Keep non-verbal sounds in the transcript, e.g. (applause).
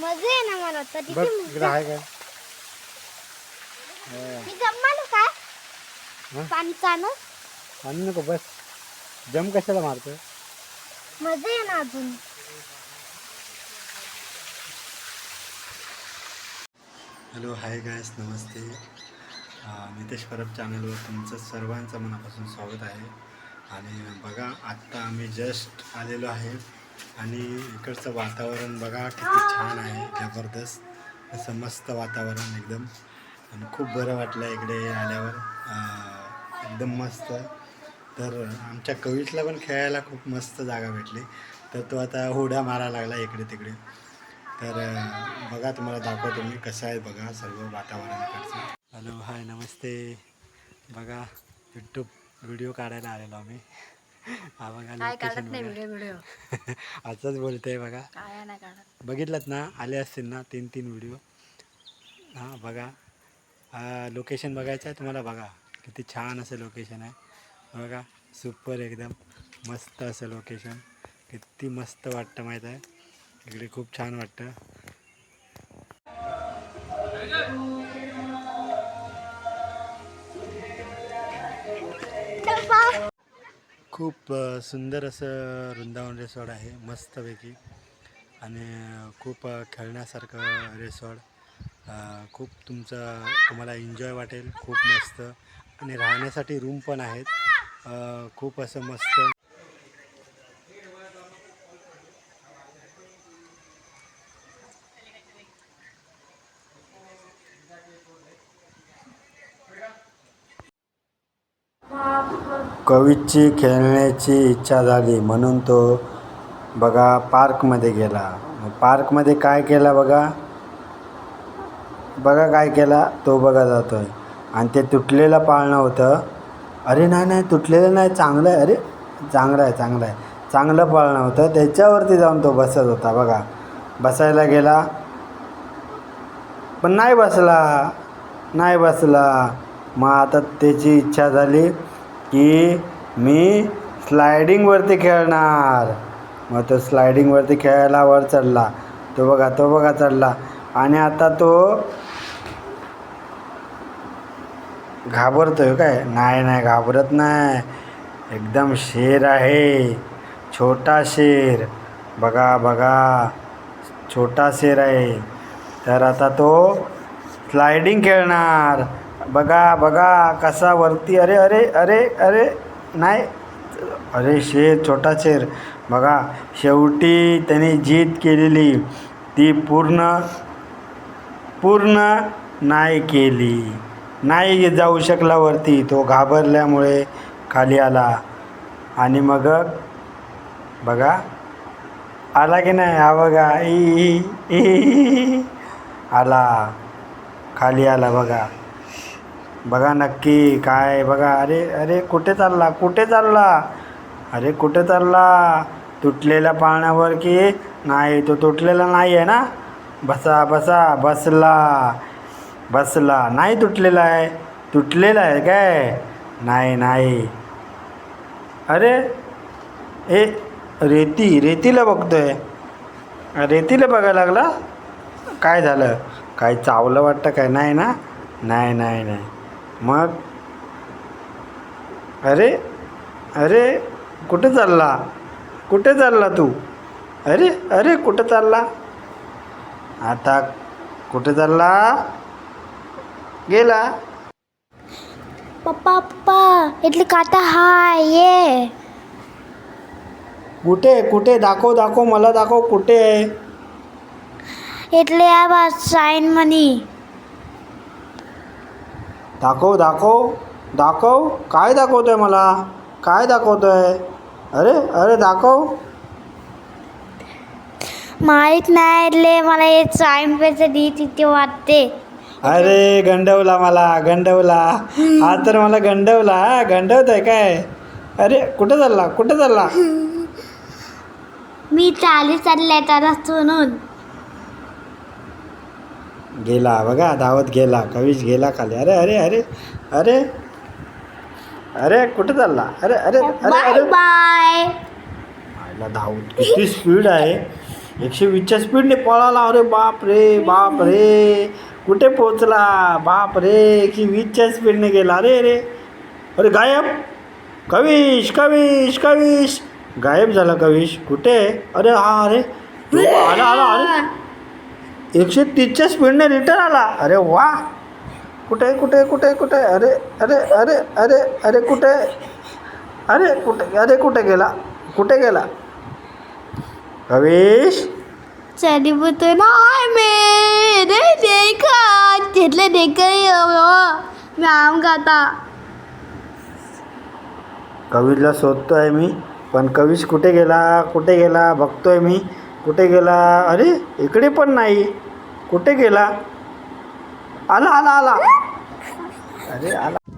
मजा आहे ना मला तर बघ आहे काय? मी जमलो काय हं? पाणी चालू आणू नको बस. जम कशाला मारतोय? मजा आहे ना अजून. हॅलो हाय गायस नमस्ते. अं, नितेश परब चॅनलवर तुमचं सर्वांचं मनापासून स्वागत आहे. आणि बघा आत्ता आम्ही जस्ट आलेलो आहे. आणि इकडचं वातावरण बघा किती छान आहे जबरदस्त. असं मस्त वातावरण एकदम. आणि खूप बरं वाटलं इकडे आल्यावर. एकदम मस्त. तर आमच्या कवीतला पण खेळायला खूप मस्त जागा भेटली. तर तो आता होड्या मारायला लागला इकडे तिकडे. तर बघा तुम्हाला दाखवतो मी कसं आहे बघा सर्व वातावरण इकडचं. हॅलो हाय नमस्ते. बघा यूट्यूब व्हिडिओ काढायला आलेलो आम्ही. हा बघा काय काढत नाही बघा. व्हिडिओ व्हिडिओ असंच बोलतोय बघा. काय नाही काढत? बघितलं ना आले असतील ना तीन तीन व्हिडिओ हां बघा. लोकेशन बघायचं आहे तुम्हाला बघा. किती छान असं लोकेशन आहे. बघा सुपर एकदम मस्त असं लोकेशन किती मस्त वाटतं माहीत आहे. इकडे खूप छान वाटतं. खूप सुंदर असं वृंदावन रिसॉर्ट आहे मस्तपैकी. आणि खूप खेळण्यासारखं रिसॉर्ट. खूप तुमचं तुम्हाला एन्जॉय वाटेल खूप मस्त. आणि राहण्यासाठी रूम पण आहेत. खूप असं मस्त. कवीची खेळण्याची इच्छा झाली म्हणून तो बघा पार्कमध्ये गेला. पार्कमध्ये काय केला बघा? बघा काय केला? तो बघा जातोय. आणि ते तुटलेलं पाळणं होतं. अरे नाही नाही तुटलेलं नाही चांगलं आहे. अरे चांगलं आहे चांगलं आहे. चांगलं पाळणं होतं. त्याच्यावरती जाऊन तो बसत होता बघा. बसायला गेला. पण नाही बसला. नाही बसला. मग आता त्याची इच्छा झाली. की मी स्लायडिंगवरती खेळणार. मग तो स्लायडिंगवरती खेळायला वर चढला. तो बघा तो बघा चढला. आणि आता तो घाबरतोय काय? नाही नाही घाबरत नाही. एकदम शेर आहे. छोटा शेर. बघा बघा. छोटा शेर आहे. तर आता तो स्लायडिंग खेळणार. बघा बघा कसा वरती अरे अरे अरे अरे नाही. अरे शेर छोटा शेर. बघा शेवटी त्याने जीत केलेली. ती पूर्ण पूर्ण नाही केली. नाही जाऊ शकला वरती. तो घाबरल्यामुळे खाली आला. आणि मग बघा आला की नाही? हा बघा ई, ई. आला. खाली आला बघा. बघा नक्की काय बघा. अरे अरे कुठे चालला? कुठे चालला? अरे कुठे चालला? तुटलेल्या पाळण्यावर की? नाही तो तुटलेला नाही आहे ना? बसा बसा बसला. बसला. नाही तुटलेला आहे. तुटलेला आहे काय? नाही नाही. अरे ए रेती रेतीला बघतोय. रेतीला बघायला लागला? काय झालं? काय चावलं वाटतं काय? नाही ना? नाही नाही नाही. मग? अरे अरे कुठे चालला? कुठे चालला तू? अरे अरे कुठे चालला? आता कुठे चालला? गेला. पप्पा पप्पा इथली काटा हाय ये. कुठे कुठे? दाखव दाखव मला दाखव कुठे आहे. इथले आहे बा साईन मनी. दाखव दाखव दाखव. काय दाखवतोय मला? काय दाखवतोय? अरे अरे दाखव. माहीत नाही इथले मला हे साईन पैसे दी तिथे वाटते. अरे गंडवला मला गंडवला. हा तर मला गंडवला हा गंडवतोय काय? अरे कुठं चालला कुठं चालला? (laughs) मी चाली चालले त्याला सुनून गेला बघा धावत गेला कवीश गेला खाली. अरे अरे अरे अरे अरे कुठं चालला? अरे अरे अरे बाय अरे. बाय आयला धावत किती स्पीड आहे. एकशे वीसच्या स्पीडने पळाला. अरे बाप रे बाप रे. कुठे पोचला बाप रे एकशे वीसच्या स्पीडने गेला. अरे रे अरे गायब. कविश कविश कविश. गायब झाला कविश. कुठे? अरे हा अरे. (laughs) आला आला अरे. एकशे तीसच्या स्पीडने रिटर्न आला. अरे वा. कुठे कुठे कुठे कुठे? अरे अरे अरे अरे अरे कुठे? अरे कुठे अरे कुठे गेला? कुठे गेला? कविश चली बोलतो नाही मेरे देखा. तिथले देखा मी आम गाता. कविशला शोधतोय मी पण कविश कुठे गेला? कुठे गेला? बघतोय मी. कुठे गेला? अरे इकडे पण नाही. कुठे गेला? आला आला आला. अरे आला.